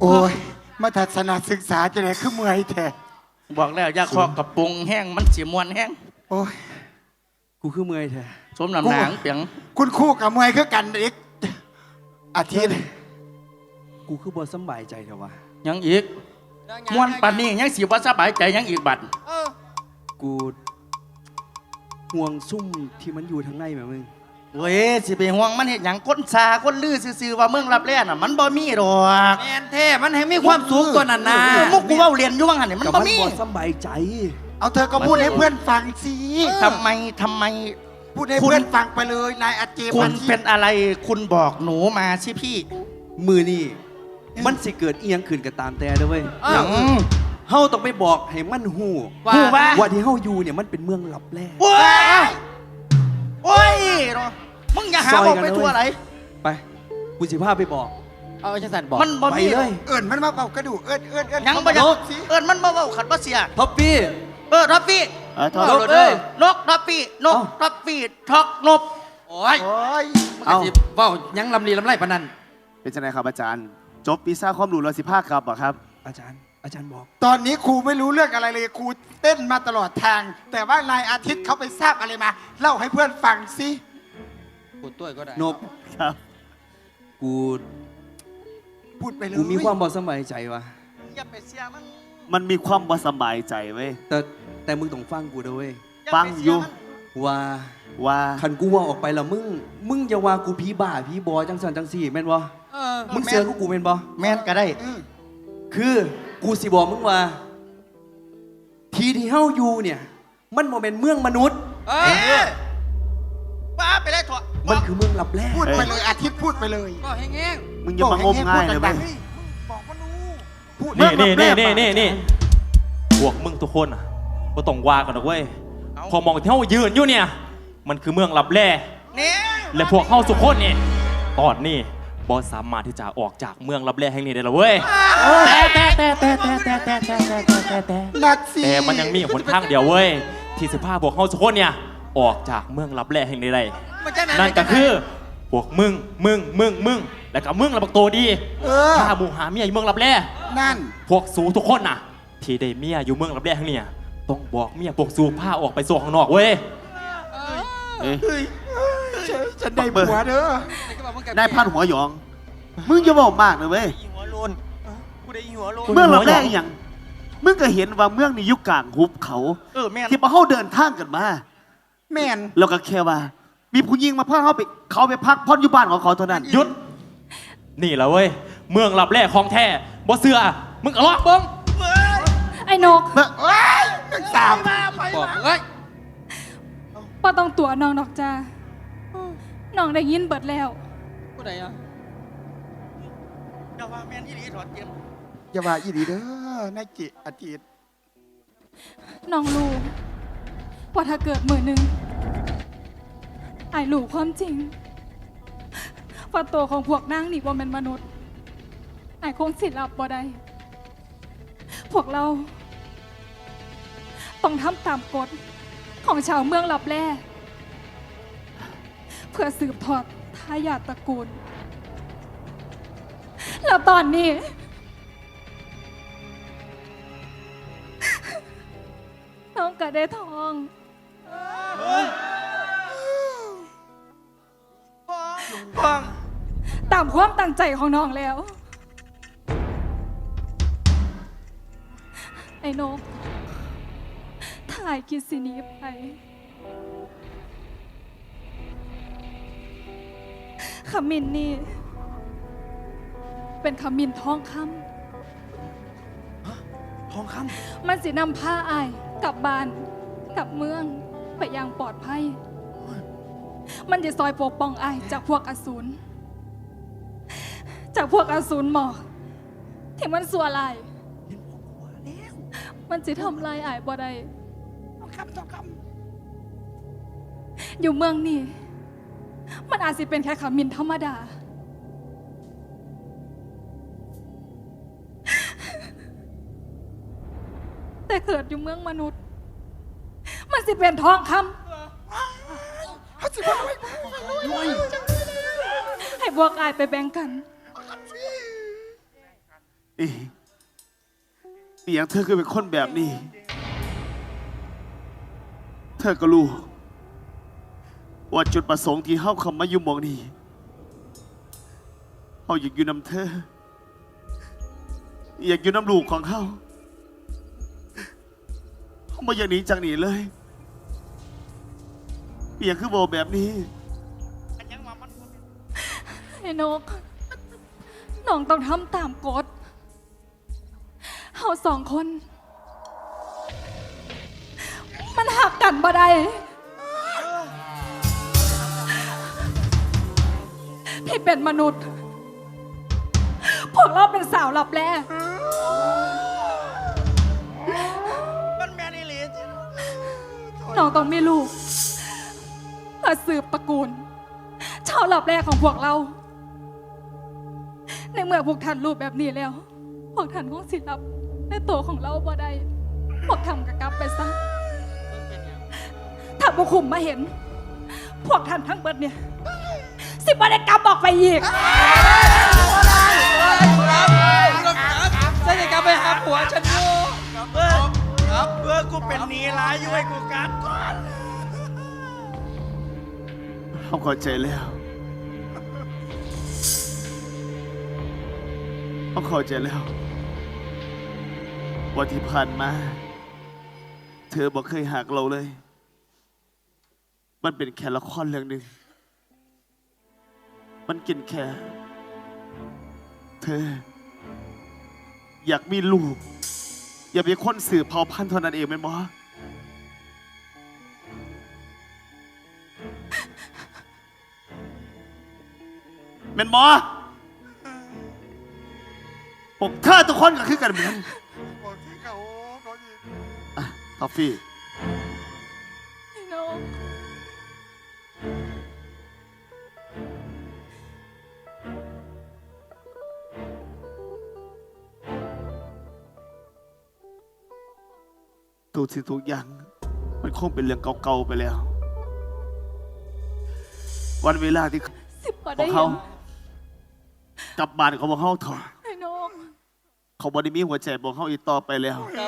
โอ้ย มาทัศนศึกษาจะไหนคือเมื่อยแท้บอกแล้วอย่าเคาะกระปุงแห้งมันสีมวนแห้งโอ้ย กูคือเมื่อยแท้สมน้ำหนังเปียงคุณครู่กับเมื่อยคือกันอีกอาทิตย์กูคือบ่สำบายใจแท้วะยังอีกมวนปันนี้ยังสีว่าสบายใจยังอีกบัดกูห่วงซุ่มที่มันอยู่ทางในแม่มึง เว้ยสิไปห่วงมันเห็นอย่างก้นซาก้นลือซื่อๆว่าเมืองรับแร่น่ะ มันบ่มีดอกแมนเท่มันให้มีความสูงตัวนั้นนะเออมุกกูเว้าเรียนอยู่ว่างั้นนี่มันกับบ่มันมีบ่สำบายใจ เอาเธอก็พูดให้เพื่อนฟังสิทำไมทำไม พูดให้คุณ เพื่อนฟังไปเลยนายอาเจมคุณอาทิตย์เป็นอะไรคุณบอกหนูมาสิพี่มือนี่มันสิเกิดเอียงขึ้นก็ตามแต่เด้อเว้ยเออยังเฮาต้องไปบอกให้มันฮู้ว่าหูว่า ว่าที่เฮาอยู่เนี่ยมันเป็นเมืองลับแลโอ้ย โอ้ยเนาะมึงอย่าหาซอยบอกกันไปนะทั่วเว้ยไหนไปกูสิพาไปบอก เอาจังสันบอกมันบ่ไปมีเลย เอิญมันมาเป่ากระดูกเอิญเอิญเอิญยังบ่อยากเอิ้นมันบ่เว้าขัดบ่เสีย ท็อปปี้ เออทัฟฟี่เออเออเอ้ยนกทัฟฟี่นกเอ้าทัฟฟี่ทอกนบโอ้ยโอ้ยมันก็สิเว้ายังลำลีลำไรปานนั้นเป็นจังไงครับอาจารย์ จบปีซ่าความรู้ร้อยสิบห้าครับเหรอครับ อาจารย์ อาจารย์บอก ตอนนี้ครูไม่รู้เรื่องอะไรเลยครูเต้นมาตลอดทาง แต่ว่านายอาทิตย์เขาไปทราบอะไรมาเล่าให้เพื่อนฟังสิพูดตัวก็ได้นบครับ กูพูดไปเลยกูมีความบ่สำบายใจวะอย่าไปเสียมันมันมีความบ่สำบายใจเว้ยแต่แต่มึงต้องฟังกูเด้อเว้ยอาฟังไปเสีอยู่มันว่า ว่าคันกูว่าออกไปแล้วมึง มึงอย่าว่ากูผีบ้าผีบอจังสันจังสี่แม่นบ่เออมึงเสือกูกูแม่นบ่แม่นก็ได้ อืมคือ กูสิบอกมึงว่า ทีที่เฮาอยู่เนี่ย มันบ่แม่นเมืองมนุษย์ เอเอออป้าไปเลยถั่วมันคือเมืองลับแลพูดไปเลยอาทิตย์พูดไปเลยก็แห้งมึงอย่ามางมง่ายเลยเว้ยบอกมันรู้พูดเมื่นี่อนี่รับแรนี่กนี่อะนี่นี่พวกมึงทุกคนอะก็ต้องว่ากันนะเว้ย พอมองที่เฮายืนอยู่เนี่ย มันคือเมืองลับแร่เนี่ยและพวกเฮาทุกคนนี่ตอนนี้ บอสามารถที่จะออกจากเมืองลับแร่แห่งนี้ได้แล้วเว้ยแต่แต่แต่แต่แต่แต่แต่แต่แต่แต่แต่นัดสิแต่มันยังมีหนทางเดียวเว้ยที่สิพาพวกเฮาทุกคนเนี่ยออกจากเมืองลับแร่แห่งนี้ได้ๆมันจะไหนนั่นก็คือพวกมึงมึงมึงมึงและก็มึงระบักโตวดีเออข้าหมูหาเมียอยู่เมืองลับแร่นั่น พวกสูทุกคนน่ะ ที่ได้เมียอยู่เมืองรับแรกทั้งเนี่ยต้องบอกเมียพวกสูผ้าออกไปสู่ข้างนอกเว้ยเอ้ยเฮ้ย ฉันฉันได้ผัวเด้อนายพันหัวหยอง มึงอย่าบอกมากนะเว้ยหัวโลนกูได้หัวโลนเมืองรับแรกอหย่างมึงก็เห็นว่าเมืองนี้อยุคกลางหุบเขาเออแม่นที่พอเขาเดินทางกันมา แม่นแล้วก็แค่ว่า มีผู้หญิงมาพาเขาไป เขาไปพักผ่อนอยู่บ้านของเขาเท่านั้นหยุด นี่แหละเว้ย เมืองรับแรกของแท้บ่เสือมึงก็ลอกเบิ้งไอ้นกเมื่อเอ้ยนักสาวบอกเอ้ยป้าต้องตัวน้องดอกจ้า น้องได้ยินเบิดแล้ว ผู้ใดอะอย่าว่าแม่นอีหลีถอดเกมอย่าว่าอีดีเด้อนายจิอาทิตย์น้องรู้ว่าถ้าเกิดมือหนึ่งไอ้รู้ความจริงว่าตัวของพวกนางนี่ว่าเป็นมนุษย์ไอ้คงสิรับบ่ได้พวกเรา ต้องทำตามกฎของชาวเมืองลับแลเพื่อสืบทอดทายาทตระกูล แล้วตอนนี้ น้องก็ได้ทอง ฟังตามความตั้งใจของน้องแล้ว ไอ้นกถ่ายกิดสิหนีไป ขมิ้นนี่ เป็นขมิ้นทองคทองคำมันสินำผ้าอายกลับบ้านกลับเมืองไปอย่างปลอดภัย มันจะซอยปกป้องอายจากพวกอสูรจากพวกอสูรหมอกที่มันสัวลายมันจะทำลายอายบ่ได้อยู่เมืองนี่ มันอาจสิเป็นแค่ขามินธรรมดา แต่เกิดอยู่เมืองมนุษย์ มันสิเป็นทองคำให้พวกอายไปแบ่งกันเอ๊ะนี่อย่างเธอคือเป็นคนแบบนี้ เธอก็รู้ ว่าจุดประสงค์ที่เฮาคำมาอยู่หมองนี้เฮาอยากอยู่นำเธอ อยากอยู่น้ำลูกของเขาเขาไม่อยากหนีจากหนีเลยเปียกคือโบแบบนี้ ไอ้นกน้องต้องทำตามกฎเฮาสองคน มันหักกันบ่ได้ พี่เป็นมนุษย์ พวกเราเป็นสาวหลับแลมันแม่นี่หลีน้องต้องไมีลูกเพื่อสืบตระกูลชาวหลับแรกของพวกเรา ในเมื่อพวกท่านรู้แบบนี้แล้ว พวกท่านคงสิรับในตัวของเราบ่ได้พวกทำกระกลับไปซะ ถ้าบุคุมมาเห็น พวกท่านทั้งเบิดเนี่ย สิบ่ได้กลับออกไปอีกฉันจกลับไปหาผัวฉันอยู่เออครับเออกูเป็นหนีร้ายอยู่ไอ้กูการก่อนเขาเข้าใจแล้วเขาเข้าใจแล้ววันที่ผ่านมา เธอบอกเคยหักเราเลย มันเป็นแค่ละครเรื่องหนึ่ง มันกินแค่ เธอ อยากมีลูก อย่าเป็นคนสื่อเผ่าพันธุ์เท่านั้นเองไหมนบอเป็นหมอผมเธอทุกคนก็คือกันเหมือน บอกที่เขาเขาอีกอะทอฟฟี่ ทุกสิ่งทุกอย่าง มันคงเป็นเรื่องเก่าๆไปแล้ว วันเวลาที่สิบบ่ขได้องเห็เขานกลับบ้านเขาบอกเขาถอดไอ้นกเขาบอได้มีหัวใจบอกเขาอีกต่อไปแล้ว ครับ